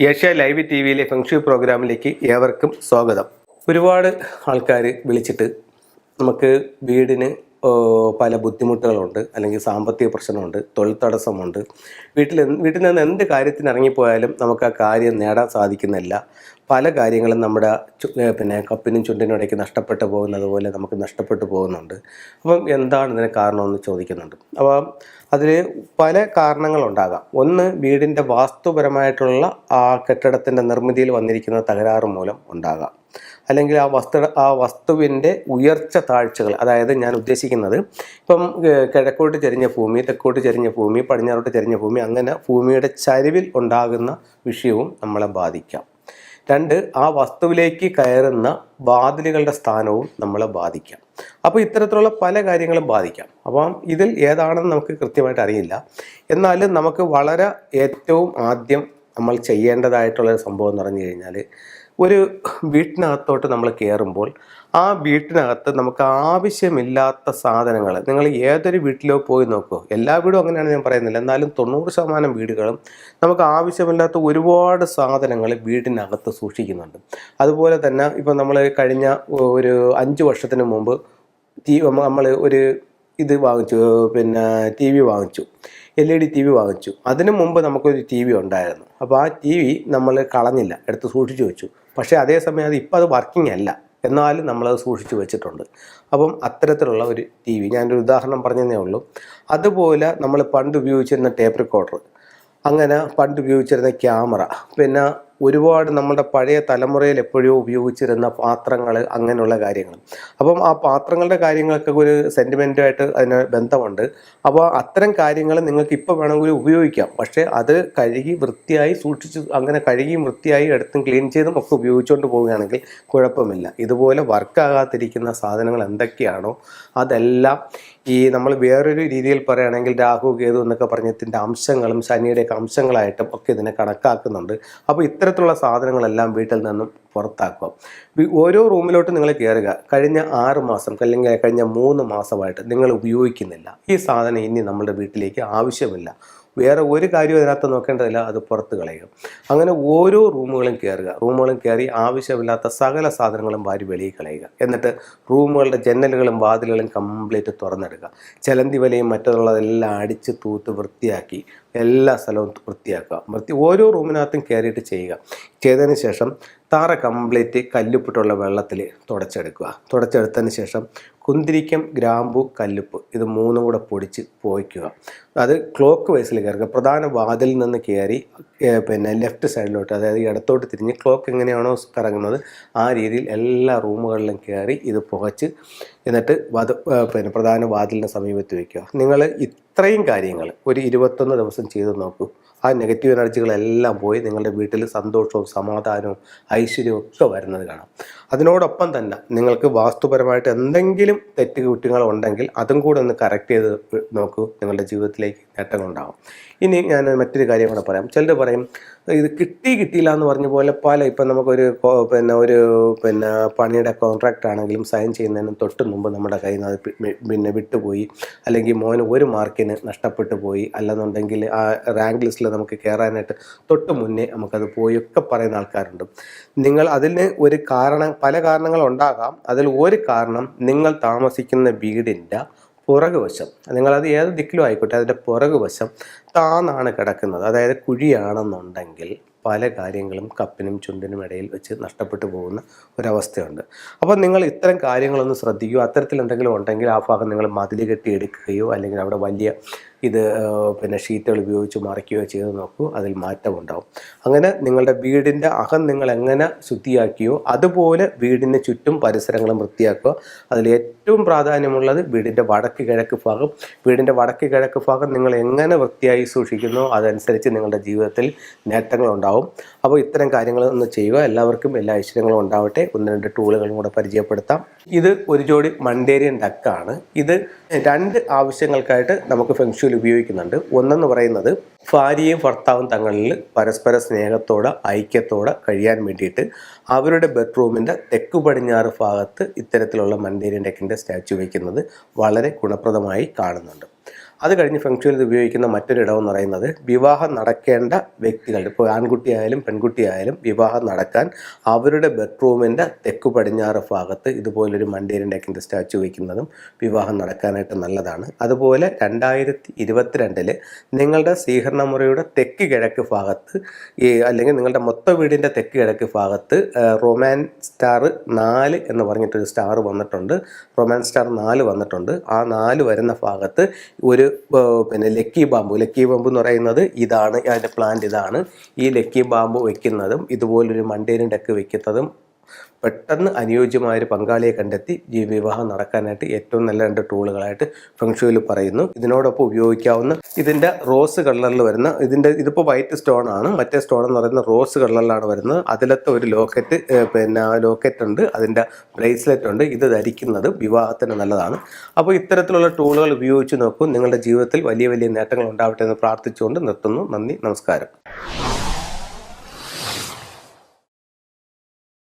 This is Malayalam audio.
ഏഷ്യ ലൈവ് ടി വിയിലെ ഫെങ്ഷു പ്രോഗ്രാമിലേക്ക് ഏവർക്കും സ്വാഗതം. ഒരുപാട് ആൾക്കാർ വിളിച്ചിട്ട് നമുക്ക് വീടിന് പല ബുദ്ധിമുട്ടുകളുണ്ട് അല്ലെങ്കിൽ സാമ്പത്തിക പ്രശ്നമുണ്ട് തൊഴിൽ തടസ്സമുണ്ട്. വീട്ടിൽ വീട്ടിൽ നിന്ന് എന്ത് കാര്യത്തിന് ഇറങ്ങിപ്പോയാലും നമുക്ക് ആ കാര്യം നേടാൻ സാധിക്കുന്നില്ല പല കാര്യങ്ങളും നമ്മുടെ പിന്നെ കപ്പിനും ചുണ്ടിനും ഇടയ്ക്ക് നഷ്ടപ്പെട്ടു പോകുന്നത് പോലെ നമുക്ക് നഷ്ടപ്പെട്ടു പോകുന്നുണ്ട്. അപ്പം എന്താണ് ഇതിന് കാരണമെന്ന് ചോദിക്കുന്നുണ്ട്. അപ്പം അതിൽ പല കാരണങ്ങളുണ്ടാകാം. ഒന്ന് വീടിന്റെ വാസ്തുപരമായിട്ടുള്ള ആ കെട്ടിടത്തിന്റെ നിർമ്മിതിയിൽ വന്നിരിക്കുന്ന തകരാറ് മൂലം ഉണ്ടാകാം. അല്ലെങ്കിൽ ആ വസ്തു ആ വസ്തുവിന്റെ ഉയർച്ച താഴ്ചകൾ അതായത് ഞാൻ ഉദ്ദേശിക്കുന്നത് ഇപ്പം കിഴക്കോട്ട് ചെരിഞ്ഞ ഭൂമി തെക്കോട്ട് ചെരിഞ്ഞ ഭൂമി പടിഞ്ഞാറോട്ട് ചെരിഞ്ഞ ഭൂമി അങ്ങനെ ഭൂമിയുടെ ചരിവിൽ ഉണ്ടാകുന്ന വിഷയവും നമ്മളെ ബാധിക്കാം. രണ്ട് ആ വസ്തുവിലേക്ക് കയറുന്ന വാതിലുകളുടെ സ്ഥാനവും നമ്മളെ ബാധിക്കാം. അപ്പോൾ ഇത്തരത്തിലുള്ള പല കാര്യങ്ങളും ബാധിക്കാം. അപ്പം ഇതിൽ ഏതാണെന്ന് നമുക്ക് കൃത്യമായിട്ട് അറിയില്ല. എന്നാലും നമുക്ക് വളരെ ഏറ്റവും ആദ്യം നമ്മൾ ചെയ്യേണ്ടതായിട്ടുള്ള സംഭവം എന്ന് പറഞ്ഞു കഴിഞ്ഞാൽ ഒരു വീട്ടിനകത്തോട്ട് നമ്മൾ കയറുമ്പോൾ ആ വീട്ടിനകത്ത് നമുക്ക് ആവശ്യമില്ലാത്ത സാധനങ്ങൾ നിങ്ങൾ ഏതൊരു വീട്ടിലോ പോയി നോക്കൂ. എല്ലാ വീടും അങ്ങനെയാണ് ഞാൻ പറയുന്നില്ല എന്നാലും തൊണ്ണൂറ് ശതമാനം വീടുകളും നമുക്ക് ആവശ്യമില്ലാത്ത ഒരുപാട് സാധനങ്ങൾ വീടിനകത്ത് സൂക്ഷിക്കുന്നുണ്ട്. അതുപോലെ തന്നെ ഇപ്പം നമ്മൾ കഴിഞ്ഞ ഒരു അഞ്ച് വർഷത്തിന് മുമ്പ് നമ്മൾ ഒരു ഇത് വാങ്ങിച്ചു പിന്നെ ടി വി വാങ്ങിച്ചു L E D T V വാങ്ങിച്ചു. അതിനു മുമ്പ് നമുക്കൊരു ടി വി ഉണ്ടായിരുന്നു. അപ്പോൾ ആ ടി വി നമ്മൾ കളഞ്ഞില്ല എടുത്ത് സൂക്ഷിച്ചു വെച്ചു. പക്ഷേ അതേസമയം അത് ഇപ്പോൾ അത് വർക്കിംഗ് അല്ല. എന്നാലും നമ്മളത് സൂക്ഷിച്ചു വെച്ചിട്ടുണ്ട്. അപ്പം അത്തരത്തിലുള്ള ഒരു ടി വി ഞാനൊരു ഉദാഹരണം പറഞ്ഞതേ ഉള്ളൂ. അതുപോലെ നമ്മൾ പണ്ട് ഉപയോഗിച്ചിരുന്ന ടേപ്പ് റെക്കോർഡർ അങ്ങനെ പണ്ട് ഉപയോഗിച്ചിരുന്ന ക്യാമറ പിന്നെ ഒരുപാട് നമ്മുടെ പഴയ തലമുറയിൽ എപ്പോഴോ ഉപയോഗിച്ചിരുന്ന പാത്രങ്ങൾ അങ്ങനെയുള്ള കാര്യങ്ങൾ അപ്പം ആ പാത്രങ്ങളുടെ കാര്യങ്ങളൊക്കെ ഒരു സെന്റിമെന്റായിട്ട് അതിന് ബന്ധമുണ്ട്. അപ്പോൾ അത്തരം കാര്യങ്ങൾ നിങ്ങൾക്ക് ഇപ്പോൾ വേണമെങ്കിൽ ഉപയോഗിക്കാം. പക്ഷേ അത് കഴുകി വൃത്തിയായി സൂക്ഷിച്ച് അങ്ങനെ കഴുകി വൃത്തിയായി എടുത്തും ക്ലീൻ ചെയ്തും ഒക്കെ ഉപയോഗിച്ചുകൊണ്ട് പോവുകയാണെങ്കിൽ കുഴപ്പമില്ല. ഇതുപോലെ വർക്കാകാതിരിക്കുന്ന സാധനങ്ങൾ എന്തൊക്കെയാണോ അതെല്ലാം ഈ നമ്മൾ വേറൊരു രീതിയിൽ പറയുകയാണെങ്കിൽ രാഹു കേതു എന്നൊക്കെ പറഞ്ഞതിന്റെ അംശങ്ങളും ശനിയുടെയൊക്കെ അംശങ്ങളായിട്ടും ഒക്കെ ഇതിനെ കണക്കാക്കുന്നുണ്ട്. അപ്പോൾ ഇത്തരത്തിലുള്ള സാധനങ്ങളെല്ലാം വീട്ടിൽ നിന്നും പുറത്താക്കുക. ഓരോ റൂമിലോട്ട് നിങ്ങൾ കയറുക. കഴിഞ്ഞ ആറ് മാസം അല്ലെങ്കിൽ കഴിഞ്ഞ മൂന്ന് മാസമായിട്ട് നിങ്ങൾ ഉപയോഗിക്കുന്നില്ല. ഈ സാധനം ഇനി നമ്മുടെ വീട്ടിലേക്ക് ആവശ്യമില്ല. വേറെ ഒരു കാര്യവും അതിനകത്ത് നോക്കേണ്ടതില്ല. അത് പുറത്ത് കളയുക. അങ്ങനെ ഓരോ റൂമുകളും കയറുക. റൂമുകളും കയറി ആവശ്യമില്ലാത്ത സകല സാധനങ്ങളും വാരി വെളിയിൽ കളയുക. എന്നിട്ട് റൂമുകളുടെ ജനലുകളും വാതിലുകളും കംപ്ലീറ്റ് തുറന്നെടുക്കുക. ചിലന്തി വലയും മറ്റുള്ളതെല്ലാം അടിച്ച് തൂത്ത് വൃത്തിയാക്കി എല്ലാ സ്ഥലവും വൃത്തിയാക്കുക. വൃത്തി ഓരോ റൂമിനകത്തും കയറിയിട്ട് ചെയ്യുക. ചെയ്തതിന് ശേഷം താറ കംപ്ലീറ്റ് കല്ലുപ്പിട്ടുള്ള വെള്ളത്തിൽ തുടച്ചെടുക്കുക. തുടച്ചെടുത്തതിന് ശേഷം കുന്തിരിക്കം ഗ്രാമ്പു കല്ലുപ്പ് ഇത് മൂന്നും കൂടെ പൊടിച്ച് പോയിക്കുക. അത് ക്ലോക്ക് വൈസിൽ കയറുക പ്രധാന വാതിലിൽ നിന്ന് കയറി പിന്നെ ലെഫ്റ്റ് സൈഡിലോട്ട് അതായത് ഇടത്തോട്ട് തിരിഞ്ഞ് ക്ലോക്ക് എങ്ങനെയാണോ കറങ്ങുന്നത് ആ രീതിയിൽ എല്ലാ റൂമുകളിലും കയറി ഇത് പുകച്ച് എന്നിട്ട് വധ പിന്നെ പ്രധാന വാതിലിന് സമീപത്ത് വയ്ക്കുക നിങ്ങൾ ഇത്രയും കാര്യങ്ങൾ ഒരു ഇരുപത്തൊന്ന് ദിവസം ചെയ്ത് നോക്കൂ. ആ നെഗറ്റീവ് എനർജികളെല്ലാം പോയി നിങ്ങളുടെ വീട്ടിൽ സന്തോഷവും സമാധാനവും ഐശ്വര്യവും ഒക്കെ വരുന്നത് കാണാം. അതിനോടൊപ്പം തന്നെ നിങ്ങൾക്ക് വാസ്തുപരമായിട്ട് എന്തെങ്കിലും തെറ്റ് കുറ്റങ്ങൾ ഉണ്ടെങ്കിൽ അതും കൂടെ ഒന്ന് കറക്റ്റ് ചെയ്ത് നോക്കൂ നിങ്ങളുടെ ജീവിതത്തിലേക്ക്. നേട്ടങ്ങളുണ്ടാകും ഇനി ഞാൻ മറ്റൊരു കാര്യം കൂടെ പറയാം. ചിലർ പറയും ഇത് കിട്ടി കിട്ടിയില്ല എന്ന് പറഞ്ഞ പോലെ പല ഇപ്പം നമുക്കൊരു പിന്നെ ഒരു പിന്നെ പണിയുടെ കോൺട്രാക്റ്റ് ആണെങ്കിലും സൈൻ ചെയ്യുന്നതിന് തൊട്ട് മുമ്പ് നമ്മുടെ കയ്യിൽ നിന്ന് അത് പിന്നെ വിട്ടുപോയി. അല്ലെങ്കിൽ മോന് ഒരു മാർക്കിന് നഷ്ടപ്പെട്ടു പോയി. അല്ലെന്നുണ്ടെങ്കിൽ ആ റാങ്ക് ലിസ്റ്റിൽ നമുക്ക് കയറാനായിട്ട് തൊട്ട് മുന്നേ നമുക്കത് പോയി ഒക്കെ പറയുന്ന ആൾക്കാരുണ്ട്. നിങ്ങൾ അതിന് ഒരു കാരണം പല കാരണങ്ങളുണ്ടാകാം അതിൽ ഒരു കാരണം നിങ്ങൾ താമസിക്കുന്ന വീടിന്റെ പുറകുവശം. നിങ്ങളത് ഏത് ദിക്കിലും ആയിക്കോട്ടെ അതിന്റെ പുറകുവശം താന്നാണ് കിടക്കുന്നത്. അതായത് കുഴിയാണെന്നുണ്ടെങ്കിൽ പല കാര്യങ്ങളും കപ്പിനും ചുണ്ടിനും ഇടയിൽ വെച്ച് നഷ്ടപ്പെട്ടു പോകുന്ന ഒരവസ്ഥയുണ്ട്. അപ്പോൾ നിങ്ങൾ ഇത്തരം കാര്യങ്ങളൊന്ന് ശ്രദ്ധിക്കുക. അത്തരത്തിൽ എന്തെങ്കിലും ഉണ്ടെങ്കിൽ ആ ഭാഗം നിങ്ങൾ മതിൽ കെട്ടി എടുക്കുകയോ അല്ലെങ്കിൽ അവിടെ വലിയ ഇത് പിന്നെ ഷീറ്റുകൾ ഉപയോഗിച്ച് മറയ്ക്കുകയോ ചെയ്ത് നോക്കൂ. അതിൽ മാറ്റമുണ്ടാവും അങ്ങനെ നിങ്ങളുടെ വീടിന്റെ അകം നിങ്ങൾ എങ്ങനെ ശുദ്ധിയാക്കിയോ അതുപോലെ വീടിന് ചുറ്റും പരിസരങ്ങളും വൃത്തിയാക്കുക. അതിൽ ഏറ്റവും പ്രാധാന്യമുള്ളത് വീടിന്റെ വടക്ക് കിഴക്ക് ഭാഗം. വീടിന്റെ വടക്ക് കിഴക്ക് ഭാഗം നിങ്ങൾ എങ്ങനെ വൃത്തിയായി സൂക്ഷിക്കുന്നോ. അതനുസരിച്ച് നിങ്ങളുടെ ജീവിതത്തിൽ നേട്ടങ്ങളുണ്ടാവും. അപ്പോൾ ഇത്തരം കാര്യങ്ങൾ ഒന്ന് ചെയ്യുക. എല്ലാവർക്കും എല്ലാ ഐശ്വര്യങ്ങളും ഉണ്ടാവട്ടെ. ഒന്ന് രണ്ട് ടൂളുകളും കൂടെ പരിചയപ്പെടുത്താം. ഇത് ഒരു ജോഡി മണ്ടേരിയൻ ഡക്കാണ്. ഇത് രണ്ട് ആവശ്യങ്ങൾക്കായിട്ട് നമുക്ക് ഫെങ്ഷുവിൽ ഉപയോഗിക്കുന്നുണ്ട്. ഒന്നെന്ന് പറയുന്നത് ഭാര്യയും ഭർത്താവും തങ്ങളിൽ പരസ്പര സ്നേഹത്തോടെ ഐക്യത്തോടെ കഴിയാൻ വേണ്ടിയിട്ട് അവരുടെ ബെഡ്റൂമിന്റെ തെക്ക് പടിഞ്ഞാറ് ഭാഗത്ത് ഇത്തരത്തിലുള്ള മണ്ടേരിയൻ ഡെക്കിന്റെ സ്റ്റാച്ചു വയ്ക്കുന്നത് വളരെ ഗുണപ്രദമായി കാണുന്നുണ്ട്. അത് കഴിഞ്ഞ് ഫെങ്ഷുവിൽ ഇത് ഉപയോഗിക്കുന്ന മറ്റൊരു ഇടം എന്ന് പറയുന്നത് വിവാഹം നടക്കേണ്ട വ്യക്തികൾ ഇപ്പോൾ ആൺകുട്ടിയായാലും പെൺകുട്ടിയായാലും വിവാഹം നടക്കാൻ അവരുടെ ബെഡ്റൂമിന്റെ തെക്ക് പടിഞ്ഞാറ് ഭാഗത്ത് ഇതുപോലൊരു മണ്ടേരിന്റെക്കിന്റെ സ്റ്റാച്ചു വയ്ക്കുന്നതും വിവാഹം നടക്കാനായിട്ട് നല്ലതാണ്. അതുപോലെ രണ്ടായിരത്തി ഇരുപത്തിരണ്ടിൽ നിങ്ങളുടെ സ്വീകരണ മുറിയുടെ തെക്ക് കിഴക്ക് ഭാഗത്ത് ഈ അല്ലെങ്കിൽ നിങ്ങളുടെ മൊത്ത വീടിന്റെ തെക്ക് കിഴക്ക് ഭാഗത്ത് റൊമാൻ സ്റ്റാർ നാല് എന്ന് പറഞ്ഞിട്ടൊരു സ്റ്റാർ വന്നിട്ടുണ്ട്. റൊമാൻ സ്റ്റാർ നാല് വന്നിട്ടുണ്ട്. ആ നാല് വരുന്ന ഭാഗത്ത് ഒരു പിന്നെ ലക്കി ബാമ്പു. ലക്കി ബാമ്പു എന്ന് പറയുന്നത് ഇതാണ് അതിന്റെ പ്ലാന്റ് ഇതാണ്. ഈ ലക്കി ബാമ്പു വെക്കുന്നതും ഇതുപോലൊരു മണ്ടേലും ഡെക്ക് വെക്കുന്നതും പെട്ടെന്ന് അനുയോജ്യമായ ഒരു പങ്കാളിയെ കണ്ടെത്തി ഈ വിവാഹം നടക്കാനായിട്ട് ഏറ്റവും നല്ല രണ്ട് ടൂളുകളായിട്ട് ഫെങ്ഷുവിൽ പറയുന്നു. ഇതിനോടൊപ്പം ഉപയോഗിക്കാവുന്ന ഇതിന്റെ റോസ് കളറിൽ വരുന്ന ഇതിന്റെ ഇതിപ്പോൾ വൈറ്റ് സ്റ്റോൺ ആണ്. മറ്റേ സ്റ്റോൺ എന്ന് പറയുന്നത് റോസ് കളറിലാണ് വരുന്നത്. അതിലത്തെ ഒരു ലോക്കറ്റ് പിന്നെ ലോക്കറ്റ് ഉണ്ട്. അതിന്റെ ബ്രേസ്ലെറ്റ് ഉണ്ട്. ഇത് ധരിക്കുന്നത് വിവാഹത്തിന് നല്ലതാണ്. അപ്പോൾ ഇത്തരത്തിലുള്ള ടൂളുകൾ ഉപയോഗിച്ച് നോക്കൂ. നിങ്ങളുടെ ജീവിതത്തിൽ വലിയ വലിയ നേട്ടങ്ങൾ ഉണ്ടാവട്ടെ എന്ന് പ്രാർത്ഥിച്ചുകൊണ്ട് നിർത്തുന്നു. നന്ദി നമസ്കാരം.